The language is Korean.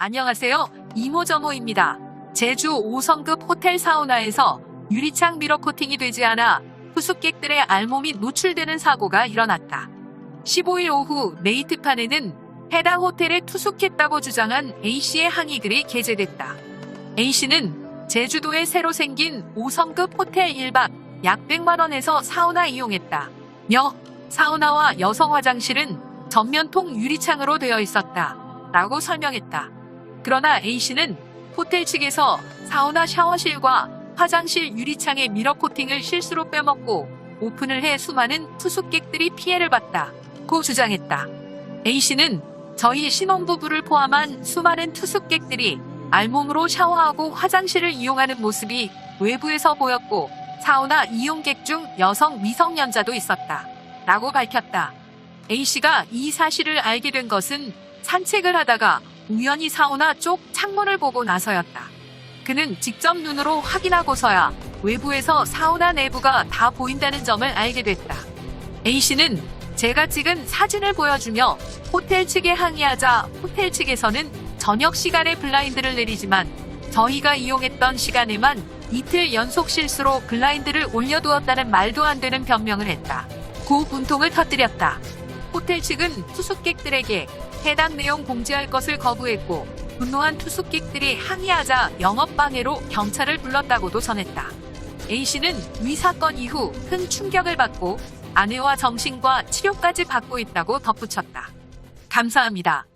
안녕하세요. 이모저모입니다. 제주 5성급 호텔 사우나에서 유리창 미러 코팅이 되지 않아 투숙객들의 알몸이 노출되는 사고가 일어났다. 15일 오후 네이트판에는 해당 호텔에 투숙했다고 주장한 A씨의 항의글이 게재됐다. A씨는 제주도에 새로 생긴 5성급 호텔 1박 약 100만 원에서 사우나 이용했다. 며 사우나와 여성 화장실은 전면통 유리창으로 되어 있었다. 라고 설명했다. 그러나 A씨는 호텔 측에서 사우나 샤워실과 화장실 유리창의 미러 코팅을 실수로 빼먹고 오픈을 해 수많은 투숙객들이 피해를 봤다고 주장했다. A씨는 저희 신혼부부를 포함한 수많은 투숙객들이 알몸으로 샤워하고 화장실을 이용하는 모습이 외부에서 보였고 사우나 이용객 중 여성 미성년자도 있었다. 라고 밝혔다. A씨가 이 사실을 알게 된 것은 산책을 하다가 우연히 사우나 쪽 창문을 보고 나서였다. 그는 직접 눈으로 확인하고서야 외부에서 사우나 내부가 다 보인다는 점을 알게 됐다. A씨는 제가 찍은 사진을 보여주며 호텔 측에 항의하자 호텔 측에서는 저녁 시간에 블라인드를 내리지만 저희가 이용했던 시간에만 이틀 연속 실수로 블라인드를 올려두었다는 말도 안 되는 변명을 했다. 고 분통을 터뜨렸다. 호텔 측은 투숙객들에게 해당 내용 공지할 것을 거부했고 분노한 투숙객들이 항의하자 영업방해로 경찰을 불렀다고도 전했다. A씨는 위 사건 이후 큰 충격을 받고 아내와 정신과 치료까지 받고 있다고 덧붙였다. 감사합니다.